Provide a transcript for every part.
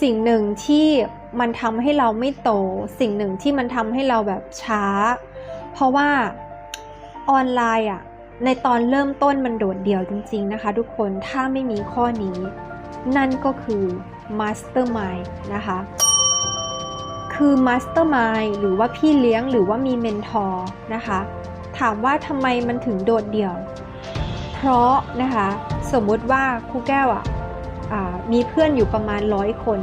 สิ่งหนึ่งที่มันทำให้เราไม่โต สิ่งหนึ่งที่มันทำให้เราแบบช้า เพราะว่าออนไลน์อะในตอนเริ่มต้นมันโดดเดี่ยวจริง ๆ นะคะ ทุกคนถ้าไม่มีข้อนี้ นั่นก็คือ Mastermind นะคะ คือ Mastermind หรือว่าพี่เลี้ยงหรือว่ามีเมนทอร์นะคะ ถามว่าทำไมมันถึงโดดเดี่ยว เพราะนะคะ สมมุติว่าครูแก้วอะ มีเพื่อนอยู่ประมาณร้อยคน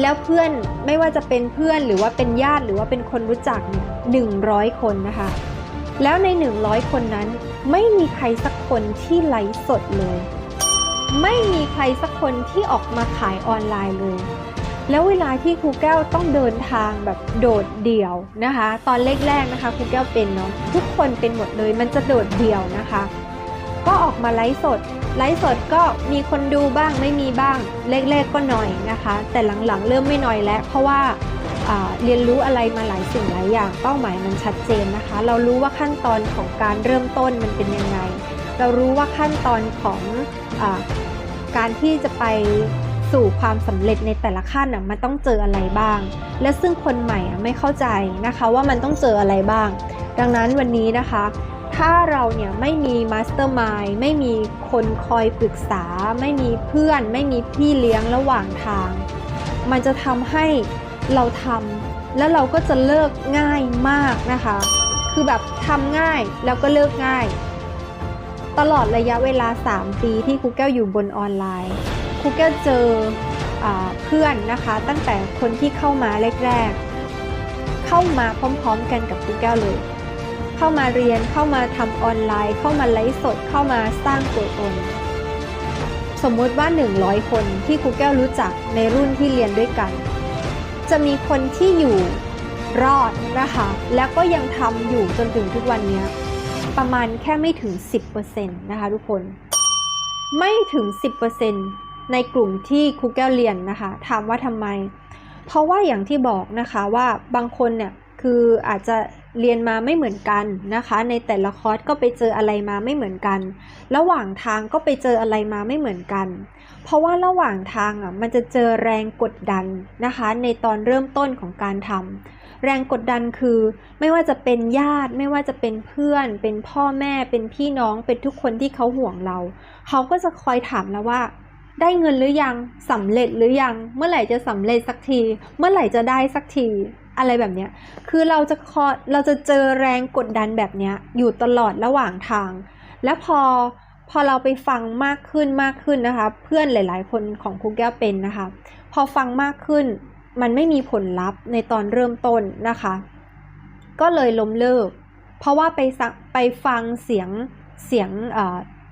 แล้วเพื่อนไม่ว่าจะเป็นเพื่อนหรือว่าเป็นญาติหรือว่าเป็นคนรู้จักเนี่ยหนึ่งร้อยคนนะคะ แล้วใน 100 คนนั้นไม่มีใครสักคนที่ไลฟ์สดเลย ไม่มีใครสักคนที่ออกมาขายออนไลน์เลยแล้วเวลาที่ครูแก้วต้องเดินทางแบบโดดเดี่ยวนะคะ ตอนแรกๆนะคะครูแก้วเป็นเนาะทุกคนเป็นหมดเลยมันจะโดดเดี่ยวนะคะ ก็ออกมาไลฟ์สด ไลฟ์สดก็มีคนดูบ้างไม่มีบ้างแรกๆก็หน่อยนะคะ แต่หลังๆเริ่มไม่น้อยแล้ว เพราะว่าเรียนรู้อะไรมาหลายสิ่งหลายอย่างเป้าหมายมันชัดเจนนะคะ เรารู้ว่าขั้นตอนของการเริ่มต้นมันเป็นยังไง เรารู้ว่าขั้นตอนของอการที่จะไปสู่ความสำเร็จในแต่ละขั้นมันต้องเจออะไรบ้าง และซึ่งคนใหม่ไม่เข้าใจนะคะว่ามันต้องเจออะไรบ้าง ดังนั้นวันนี้นะคะ ถ้าเราเนี่ยไม่มีมาสเตอร์มายไม่มีคนคอยปรึกษา ไม่มีเพื่อน ไม่มีพี่เลี้ยงระหว่างทาง มันจะทำให้เราทำแล้วเราก็จะเลิกง่ายมากนะคะ คือแบบทำง่ายแล้วก็เลิกง่าย ตลอดระยะเวลา 3 ปีที่ครูแก้วอยู่บนออนไลน์ครูแก้วเจออเพื่อนนะคะ ตั้งแต่คนที่เข้ามาแรกๆ เข้ามาพร้อมๆกันกับครูแก้วเลย เข้ามาเรียนเข้ามาทำออนไลน์ เข้ามาไลฟ์สดเข้ามาสร้างตัวตน สมมติว่า 100 คนที่ครูแก้วรู้จักในรุ่นที่เรียนด้วยกัน จะมีคนที่อยู่รอดนะคะแล้วก็ยังทำอยู่จนถึงทุกวันนี้ประมาณแค่ไม่ถึง 10%นะคะทุกคน ไม่ถึง 10%ในกลุ่มที่ครูแก้วเรียนนะคะถามว่าทำไม เพราะว่าอย่างที่บอกนะคะว่าบางคนเนี่ยคืออาจจะ เรียนมาไม่เหมือนกันนะคะ ในแต่ละคอร์สก็ไปเจออะไรมาไม่เหมือนกัน ระหว่างทางก็ไปเจออะไรมาไม่เหมือนกัน เพราะว่าระหว่างทางอะมันจะเจอแรงกดดันนะคะ ในตอนเริ่มต้นของการทำแรงกดดันคือ ไม่ว่าจะเป็นญาติไม่ว่าจะเป็นเพื่อน เป็นพ่อแม่เป็นพี่น้องเป็นทุกคนที่เขาห่วงเรา เขาก็จะคอยถามเราว่าได้เงินหรือยังสำเร็จหรือยัง เมื่อไหร่จะสำเร็จสักที เมื่อไหร่จะได้สักที อะไรแบบเนี้ย คือเราจะคอเราจะเจอแรงกดดันแบบเนี้ยอยู่ตลอดระหว่างทาง แล้วพอพอเราไปฟังมากขึ้นมากขึ้นนะคะ เพื่อนหลาย ๆ คนของครูแก้วเป็นนะคะ พอฟังมากขึ้นมันไม่มีผลลัพธ์ในตอนเริ่มต้นนะคะ ก็เลยล้มเลิก เพราะว่าไปสัไปฟังเสียงเสียง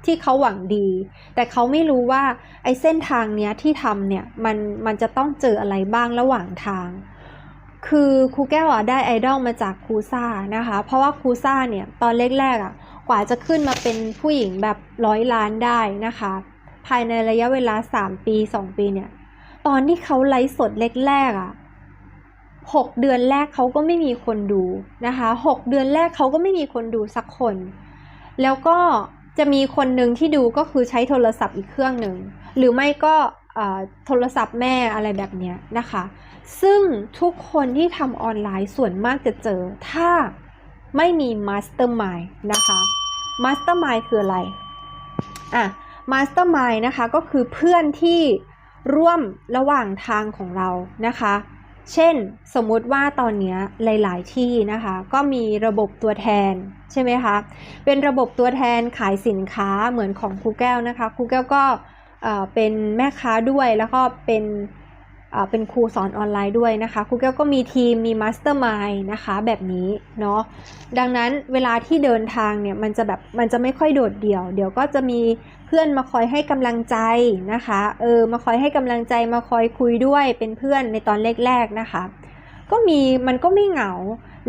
ที่เขาหวังดี แต่เขาไม่รู้ว่าไอ้เส้นทางเนี้ยที่ทำเนี่ยมันมันจะต้องเจออะไรบ้างระหว่างทาง คือครูแก้วอะได้ไอดอลมาจากครูซ่านะคะ เพราะว่าครูซ่าเนี่ยตอนแรกๆอะกว่าจะขึ้นมาเป็นผู้หญิงแบบร้อยล้านได้นะคะ ภายในระยะเวลา 3 ปี 2 ปีเนี่ย ตอนที่เขาไลฟ์สดแรกๆอะหกเดือนแรกเขาก็ไม่มีคนดูนะคะหกเดือนแรกเขาก็ไม่มีคนดูสักคน แล้วก็จะมีคนหนึ่งที่ดูก็คือใช้โทรศัพท์อีกเครื่องหนึ่ง หรือไม่ก็โทรศัพท์แม่อะไรแบบเนี้ยนะคะ ซึ่งทุกคนที่ทำออนไลน์ส่วนมากจะเจอ ถ้าไม่มีมาสเตอร์มายนะคะมาสเตอร์มายคืออะไรอะมาสเตอร์มายนะคะก็คือเพื่อนที่ร่วมระหว่างทางของเรานะคะ เช่นสมมุติว่าตอนนี้หลาย ๆ ที่นะคะ ก็มีระบบตัวแทนใช่ไหมคะ เป็นระบบตัวแทนขายสินค้าเหมือนของครูแก้วนะคะครูแก้วก็เป็นแม่ค้าด้วยแล้วก็เป็น เป็นครูสอนออนไลน์ด้วยนะคะครูแก้วก็มีทีมมีมาสเตอร์มายนะคะแบบนี้เนาะดังนั้นเวลาที่เดินทางเนี่ยมันจะแบบมันจะไม่ค่อยโดดเดี่ยว เดี๋ยวก็จะมีเพื่อนมาคอยให้กำลังใจนะคะเออมาคอยให้กำลังใจมาคอยคุยด้วยเป็นเพื่อนในตอนแรกๆนะคะ ก็มีมันก็ไม่เหงา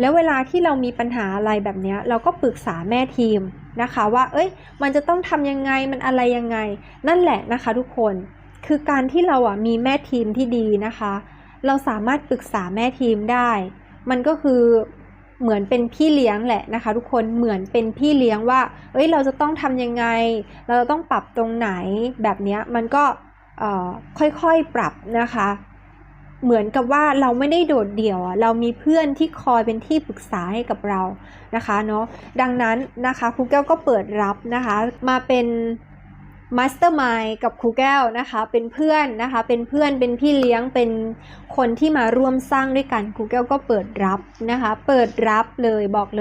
แล้วเวลาที่เรามีปัญหาอะไรแบบนี้เราก็ปรึกษาแม่ทีมนะคะว่าเอ้ยมันจะต้องทำยังไงมันอะไรยังไง นั่นแหละนะคะทุกคน คือการที่เราอะมีแม่ทีมที่ดีนะคะ เราสามารถปรึกษาแม่ทีมได้ มันก็คือเหมือนเป็นพี่เลี้ยงแหละนะคะ ทุกคนเหมือนเป็นพี่เลี้ยงว่า เอ้ยเราจะต้องทำยังไง เราจะต้องปรับตรงไหนแบบเนี้ยมันก็ค่อยๆปรับนะคะ เหมือนกับว่าเราไม่ได้โดดเดี่ยวอะเรามีเพื่อนที่คอยเป็นที่ปรึกษาให้กับเรานะคะเนาะดังนั้นนะคะครูแก้วก็เปิดรับนะคะ มาเป็น มาสเตอร์มายกับครูแก้วนะคะ เป็นเพื่อนนะคะ เป็นเพื่อนเป็นพี่เลี้ยงเป็นคนที่มาร่วมสร้างด้วยกันครูแก้วก็เปิดรับนะคะ เปิดรับเลยบอกเลย